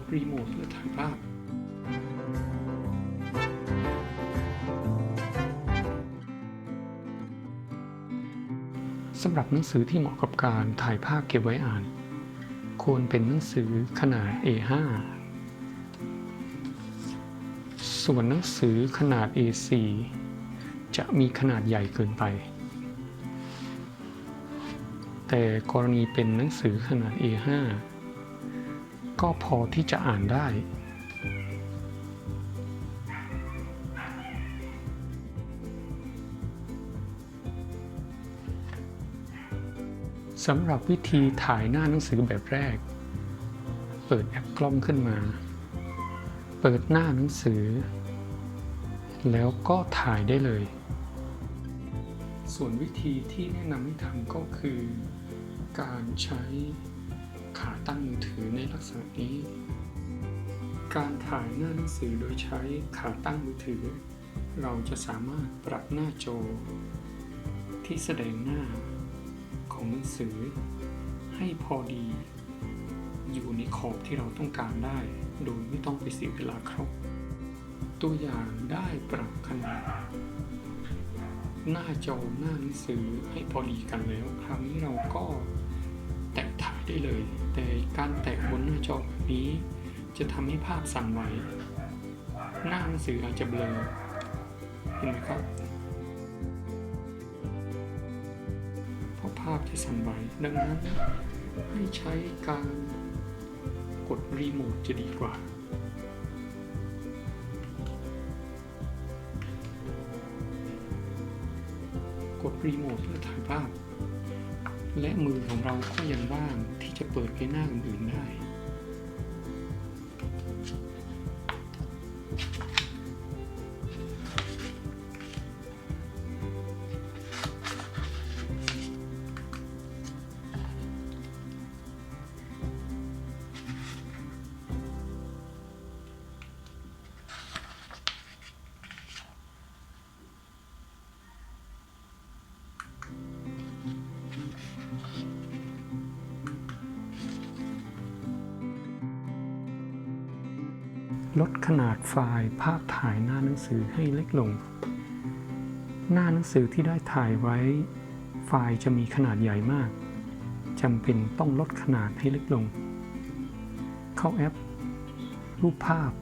ดรีโมทเพื่อถ่ายภาพสำหรับหนังสือที่เหมาะกับการถ่ายภาพเก็บไว้อ่าน ควรเป็นหนังสือขนาด A5 ส่วนหนังสือขนาด A4 จะมีขนาดใหญ่เกินไป แต่กรณีเป็นหนังสือขนาด A5 ก็พอที่จะอ่านได้ สำหรับวิธีถ่ายหน้าหนังสือแบบแรก เปิดแอปกล้องขึ้นมา เปิดหน้าหนังสือ แล้วก็ถ่ายได้เลย ส่วนวิธีที่แนะนำให้ทำก็คือการใช้ ขาตั้งมือถือในลักษณะนี้ การถ่ายหน้าหนังสือโดยใช้ขาตั้งมือถือ เราจะสามารถปรับหน้าจอ ที่แสดงหน้าของหนังสือ ให้พอดี อยู่ในขอบที่เราต้องการได้ โดยไม่ต้องไปเสียเวลาครบตัวอย่างได้ปรับขนาดหน้าจอหน้าหนังสือให้พอดีกันแล้ว คราวนี้เราก็ ได้เลย แต่การแตะบนหน้าจอแบบนี้ จะทำให้ภาพสั่นไหว หน้าหนังสืออาจจะเบลอ เห็นไหมครับ เพราะภาพจะสั่นไหว ดังนั้นให้ใช้การกดรีโมทจะดีกว่ากดรีโมทเพื่อถ่ายภาพ และมือของเราก็ยังว่างที่จะเปิดไปหน้าอื่นๆได้ ลดขนาดไฟล์ภาพถ่ายหน้าหนังสือให้เล็กลง หน้าหนังสือที่ได้ถ่ายไว้ ไฟล์จะมีขนาดใหญ่มากจำเป็นต้องลดขนาดให้เล็กลง เข้าแอป รูปภาพ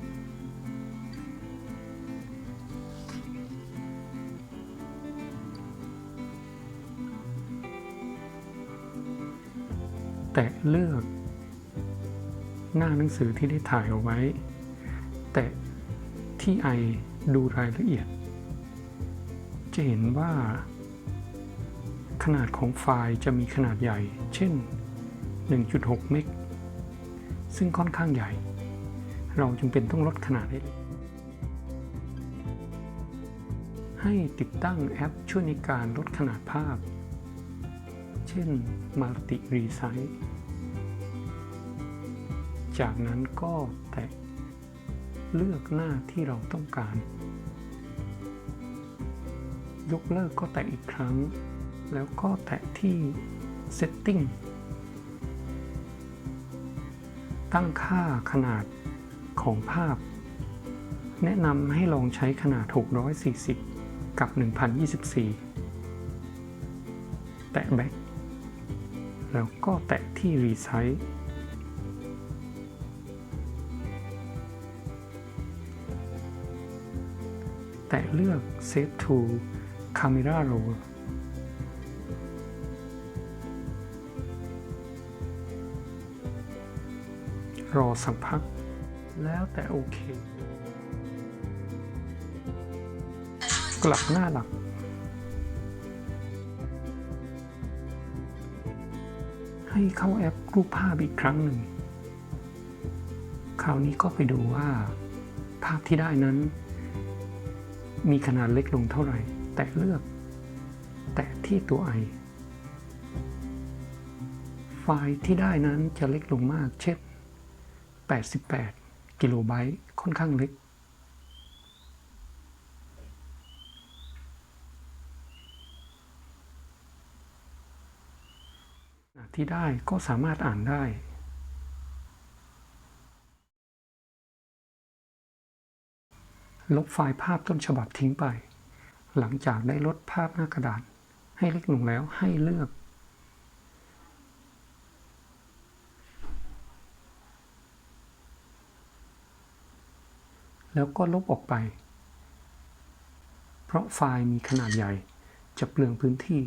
แตะเลือก หน้าหนังสือที่ได้ถ่ายเอาไว้ แตะที่ไอดูรายละเอียด จะเห็นว่า ขนาดของไฟล์จะมีขนาดใหญ่ เช่น 1.6 เมก ซึ่งค่อนข้างใหญ่ เราจึงเป็นต้องลดขนาดให้เล็กให้ติดตั้งแอปช่วยในการลดขนาดภาพ เช่น Multi Resize จากนั้นก็แตะ เลือกหน้าที่เราต้องการ ยกเลิกก็แตะอีกครั้ง แล้วก็แตะที่ Setting ตั้งค่าขนาดของภาพ แนะนำให้ลองใช้ขนาด 640 กับ 1024 แตะ Back แล้วก็แตะที่ Resize แตะเลือก Save to Camera Roll รอสักพัก แล้วแต่โอเค กลับหน้าหลัก ให้เข้าแอปรูปภาพอีกครั้งหนึ่ง คราวนี้ก็ไปดูว่า ภาพที่ได้นั้น มีขนาดเล็กลงเท่าไหร่ แตะเลือก แตะที่ตัวไอไฟล์ที่ได้นั้นจะเล็กลงมาก เช่น 88 กิโลไบต์ค่อนข้างเล็ก ที่ได้ก็สามารถอ่านได้ ลบไฟล์ภาพต้นฉบับทิ้งไป หลังจากได้ลดภาพหน้ากระดาษ ให้เล็กลงแล้วให้เลือก แล้วก็ลบออกไป เพราะไฟล์มีขนาดใหญ่จะเปลืองพื้นที่